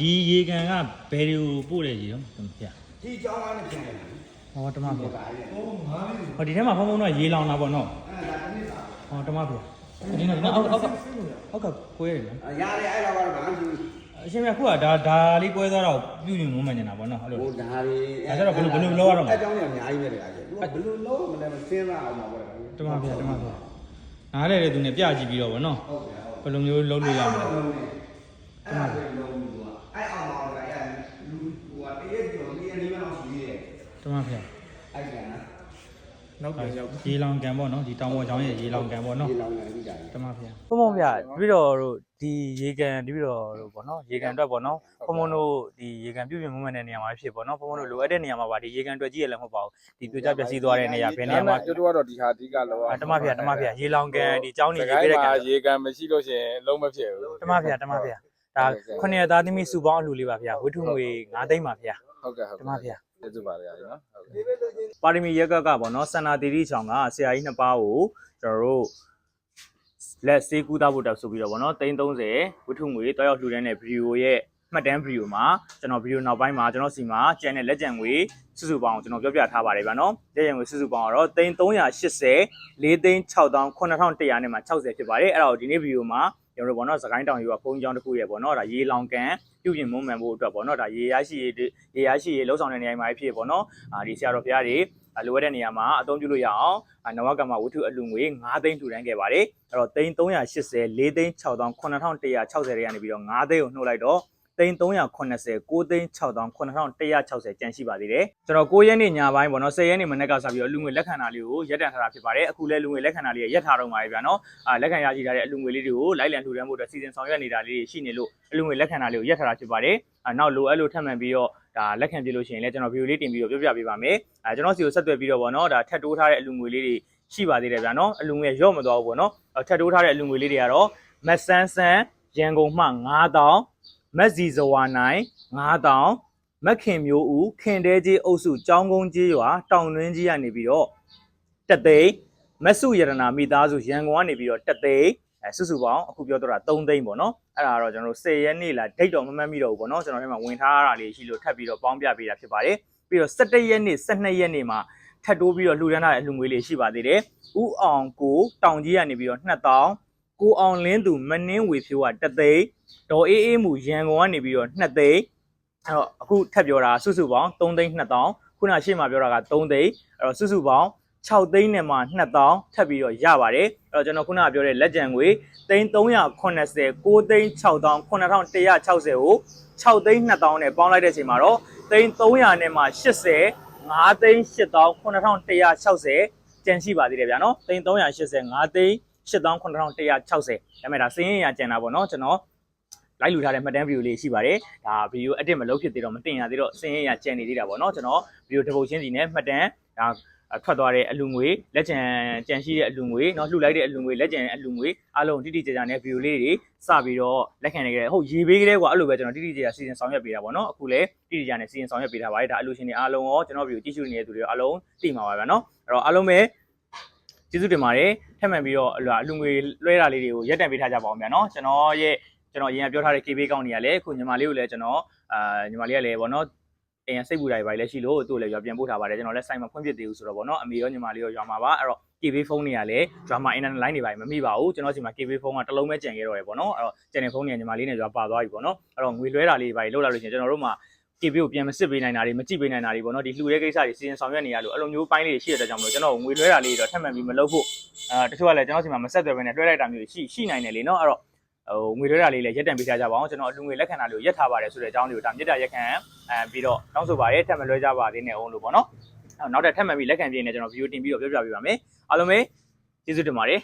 ဒီရေကန်ကဘယ်တွေကိုပို့တယ်ရေတော့ဗျာဒီကြောင်းကနေပြန်တယ်ဟောတမဗျာဒါလေးဟောဒီထဲမှာဖုံဖုံတော့ရေလောင်တာပေါ့နော်အဲ့ဒါတစ်နည်းစာဟောတမဗျာဒီနော်အောက်အောက်ကအောက်ကကွဲတယ်နော်ရတယ်အဲ့ဒါကတော့ဘာမှမဖြစ်အရှင်မြတ်ခုကဒါဒါလေးကွဲသွားတော့ပြုညွမုံမှန်နေတာပေါ့နော်ဟုတ်လို့ဘူးဟိုဒါတွေအဲ့ဒါတော့ဘယ်လိုဘယ်လိုလုပ်ရတော့မလဲအကြောင်းတွေအများကြီးပဲတကယ်ကြီးသူကဘယ်လိုလုပ်မလဲမစဉ်းစားအောင်ပါဘောလေတမဗျာတမဗျာနားလေတဲ့သူနဲ့ပြကြည့်ပြီးတော့ဗောနော်ဟုတ်ကဲ့ဟုတ်ဘယ်လိုမျိုးလုပ်လို့ရမလဲအဲ့ဒါဆိုရင်လုံးဘူးကအဲ့အောင်အောင်ကအဲ့လူဟိုကတရက်ကျော်ဒီအနည်းမှတော့ရှိသေးတယ် တမဗျာအဲ့ကနော်နောက်ပြန်ရောက်ရေလောင်ကန်ပေါ့နော်ဒီတောင်ပေါ်ချောင်းရဲ့ရေလောင်ကန်ပေါ့နော်ဒီလောင်နေပြီကြာတမဗျာဖုံဖုံဗျာပြီးတော့တို့ဒီရေကန်ပြီးတော့တို့ပေါ့နော်ရေကန်အတွက်ပေါ့နော်ဖုံဖုံတို့ဒီရေကန်ပြုပြင်မှုမှန်တဲ့နေရာမှာဖြစ်ပေါ့နော်ဖုံဖုံတို့လိုအပ်တဲ့နေရာမှာပါဒီရေကန်အတွက်ကြီးရလည်းမဟုတ်ပါဘူးဒီပြိုကျပျက်စီးသွားတဲ့နေရာဘယ်နေရာမှာကျွတ်တော့ဒီဟာအဓိကလောတမဗျာတမဗျာရေလောင်ကန်ဒီចောင်းနေဒီရေပေးတဲ့ကန်ရေကန်မရှိလို့ရှိရင်လုံးမဖြစ်ဘူးတမဗျာတမဗျာဒါခုနှစ်သားသမီးစုပေါင်းအလှူလေးပါဗျာဝိထုငွေ9သိန်းပါဗျာဟုတ်ကဲ့ဟုတ်တမဗျာ ကျေးဇူးပါတယ်နော်ဟုတ်ကဲ့ပါရမီရက်ကကပေါ့နော်စန္နာတီတီချောင်းကဆရာကြီးနှစ်ပါးကိုကျွန်တော်တို့လက်စေးကူးသားဖို့တောက်ဆိုပြီးတော့ပေါ့နော်330ဝိထုငွေတွားရောက်လှူဒန်းတဲ့ဗီဒီယိုရဲ့မှတ်တမ်းဗီဒီယိုမှာကျွန်တော်ဗီဒီယိုနောက်ပိုင်းမှာကျွန်တော်စီမှာကျန်တဲ့လက်ကျန်ငွေစုစုပေါင်းကျွန်တော်ပြောပြထားပါတယ်ဗျာနော်လက်ကျန်ငွေစုစုပေါင်းကတော့3380 4သိန်း6100နဲ့မှာ60ဖြစ်ပါတယ်အဲ့ဒါကိုဒီနေ့ဗီဒီယိုမှာ ကျွန်တော်တို့ပေါ့နော်စကိုင်းတောင်ယူကဖုန်းကြောင်းတစ်ခုရဲ့ပေါ့နော်ဒါရေလောင်ကန်ပြုပြင်မွမ်းမံဖို့အတွက်ပေါ့နော်ဒါရေရရှိရေရေရရှိရေလှုပ်ဆောင်တဲ့နေရာမှာဖြစ်ပေါ့နော်အာဒီဆရာတော်ဘုရားတွေလိုအပ်တဲ့နေရာမှာအသုံးပြုလို့ရအောင်နဝကမ္မဝတ္ထုအလူငွေ9သိန်းထူတန်းခဲ့ပါတယ်အဲ့တော့3380 4သိန်း6160တွေကနေပြီးတော့9သိန်းကိုနှုတ်လိုက်တော့ သိန်း380 9သိန်း6160ကျန်ရှိပါသေးတယ်ကျွန်တော်9ရက်နေ့ညပိုင်းပေါ့နော်10ရက်နေ့မနေ့ကစပြီးတော့လူငွေလက်ခံတာလေးကိုရက်တန်ထားတာဖြစ်ပါတယ်အခုလဲလူငွေလက်ခံတာလေးရက်ထားတော့ပါပြီဗျာနော်အာလက်ခံရရှိထားတဲ့အလူငွေလေးတွေကိုလိုက်လံထူတန်းဖို့အတွက်စီစဉ်ဆောင်ရွက်နေတာလေးတွေရှိနေလို့အလူငွေလက်ခံတာလေးကိုရက်ထားတာဖြစ်ပါတယ်အာနောက်လိုအဲ့လိုထပ်မံပြီးတော့ဒါလက်ခံပြလို့ရှိရင်လည်းကျွန်တော်ဗီဒီယိုလေးတင်ပြီးတော့ပြောပြပေးပါမယ်အဲကျွန်တော်စီကိုဆက်သွယ်ပြီးတော့ပေါ့နော်ဒါထပ်တိုးထားတဲ့အလူငွေလေးတွေရှိပါသေးတယ်ဗျာနော်အလူငွေရော့မသွားဘူးပေါ့နော်ထပ်တိုးထားတဲ့အလူငွေလေးတွေကတော့မက်ဆန်းဆန်းရန်ကုန်မှ9000 မက်ဇီဇဝါနိုင်9000မက်ခင်မျိုးဦးခင်တဲကြီးအုပ်စုចောင်းကုန်းကြီးရွာတောင်တွင်းကြီးကနေပြီးတော့တက်သိန်းမက်စုရတနာမိသားစုရန်ကုန်ကနေပြီးတော့တက်သိန်းအဲစုစုပေါင်းအခုပြောတော့တာ3သိန်းပေါ့နော်အဲ့ဒါကတော့ကျွန်တော်တို့10ရက်နေ့လားဒိတ်တော့မမှတ်မိတော့ဘူးပေါ့နော်ကျွန်တော်ထဲမှာဝင်ထားတာလေးရှိလို့ထပ်ပြီးတော့ပေါင်းပြပေးတာဖြစ်ပါတယ်ပြီးတော့17ရက်နေ့12ရက်နေ့မှာထပ်တိုးပြီးတော့လှူဒန်းထားတဲ့အလှူငွေလေးရှိပါသေးတယ်ဥအောင်ကိုတောင်ကြီးကနေပြီးတော့2000 ကိုအောင်လင်းသူမနှင်းဝေဖြိုးကတက်သိန်းဒေါ်အေးအေးမူရန်ကုန်ကနေပြီးတော့2သိန်းအဲ့တော့အခုထပ်ပြောတာစုစုပေါင်း3သိန်း2000ခုနရှေ့မှာပြောတာက3သိန်းအဲ့တော့စုစုပေါင်း6သိန်းနဲ့မှ2000ထပ်ပြီးတော့ရပါတယ်အဲ့တော့ကျွန်တော်ခုနကပြောတဲ့လက်ကျန်ငွေသိန်း380 9သိန်း6000 9160ကို6သိန်း2000နဲ့ပေါင်းလိုက်တဲ့အချိန်မှာတော့သိန်း300နဲ့မှ80 5သိန်း8000 9160ကျန်ရှိပါသေးတယ်ဗျာနော်သိန်း380 5သိန်း 8000 9160ဒါပေမဲ့ဒါစင်းရင်ရကျန်တာပေါ့နော်ကျွန်တော်လိုက်လူထားတဲ့မှတ်တမ်းဗီဒီယိုလေးရှိပါတယ်ဒါဗီဒီယိုအတစ်မလုပ်ဖြစ်သေးတော့မတင်ရသေးတော့စင်းရင်ရကျန်နေသေးတာပေါ့နော်ကျွန်တော်ဗီဒီယိုတစ်ပုတ်ချင်းစီနဲ့မှတ်တမ်းဒါထွက်သွားတဲ့အလူငွေလက်ကျန်ကြံရှိတဲ့အလူငွေเนาะလှူလိုက်တဲ့အလူငွေလက်ကျန်အလူငွေအားလုံးတိတိကျကျနဲ့ဗီဒီယိုလေးတွေစပြီးတော့လက်ခံနေကြတယ်ဟုတ်ရေးပေးကြတဲ့ကွာအဲ့လိုပဲကျွန်တော်တိတိကျကျစီစဉ်ဆောင်ရွက်ပေးတာပေါ့နော်အခုလည်းတိတိကျကျနဲ့စီစဉ်ဆောင်ရွက်ပေးထားပါတယ်ဒါအလူရှင်တွေအားလုံးရောကျွန်တော်ဗီဒီယိုကြည့်ရှုနေတဲ့သူတွေရောအားလုံးသိမှာပါဗျာနော်အဲ့တော့အားလုံးပဲ ကျေးဇူးတင်ပါတယ်ထပ်မံပြီးတော့အလူငွေလွှဲတာလေးတွေကိုရက်တံပေးထားကြပါအောင်ဗျာနော်ကျွန်တော်ရဲ့ကျွန်တော်အရင်ကပြောထားတဲ့ KB ကောင်းတွေကလည်းအခုညီမလေးကိုလည်းကျွန်တော်အာညီမလေးကလည်းဗောနော်အရင်စိတ်ပူတာတွေပါလည်းရှိလို့သူ့ကိုလည်းရွာပြန်ပို့ထားပါတယ်ကျွန်တော်လည်းစိုက်မှာဖွင့်ပြသေးဘူးဆိုတော့ဗောနော်အမေရောညီမလေးရောရွာမှာပါအဲ့တော့ KB ဖုန်းတွေကလည်းရွာမှာ internet line တွေပါမမိပါဘူးကျွန်တော်စီမှာ KB ဖုန်းကတစ်လုံးပဲကျန်ခဲ့တော့ရယ်ဗောနော်အဲ့တော့ကျန်တဲ့ဖုန်းတွေကညီမလေးနဲ့ရွာပါသွားပြီဗောနော်အဲ့တော့ငွေလွှဲတာလေးတွေပါလောက်လာလို့ရှိရင်ကျွန်တော်တို့မှာ KB ကိုပြန်မစစ်ပေးနိုင်တာတွေမကြည့်ပေးနိုင်တာတွေဗောနော်ဒီလှူတဲ့ကိစ္စတွေစီစဉ်ဆောင်ရွက်နေရလို့အဲ့လိုမျိုးပိုင်းလေးတွေရှိတဲ့အတွက်ကြောင့်မလို့ကျွန်တော်ငွေလွှဲတာလေးတွေတော့ထပ်မံပြီးမလုပ်ဖို့အာတချို့ကလည်းကျွန်တော်စီမှာမဆက်သွယ်ဘဲနဲ့လွှဲလိုက်တာမျိုးတွေရှိရှိနိုင်တယ်လေနော်အဲ့တော့ဟိုငွေလွှဲတာလေးလည်းရက်တံပေးထားကြပါအောင်ကျွန်တော်လူငွေလက်ခံတာလေးကိုရက်ထားပါတယ်ဆိုတဲ့အကြောင်းလေးကိုဒါမြစ်တာရက်ခံအဲပြီးတော့တောင်းဆိုပါတယ်ထပ်မလွှဲကြပါသေးနဲ့အောင်လို့ပေါ့နော်အဲ့နောက်ထပ်ထပ်မံပြီးလက်ခံပြင်းနေကျွန်တော်ဗီဒီယိုတင်ပြီးတော့ပြောပြပေးပါမယ်အားလုံးပဲကျေးဇူးတင်ပါတယ်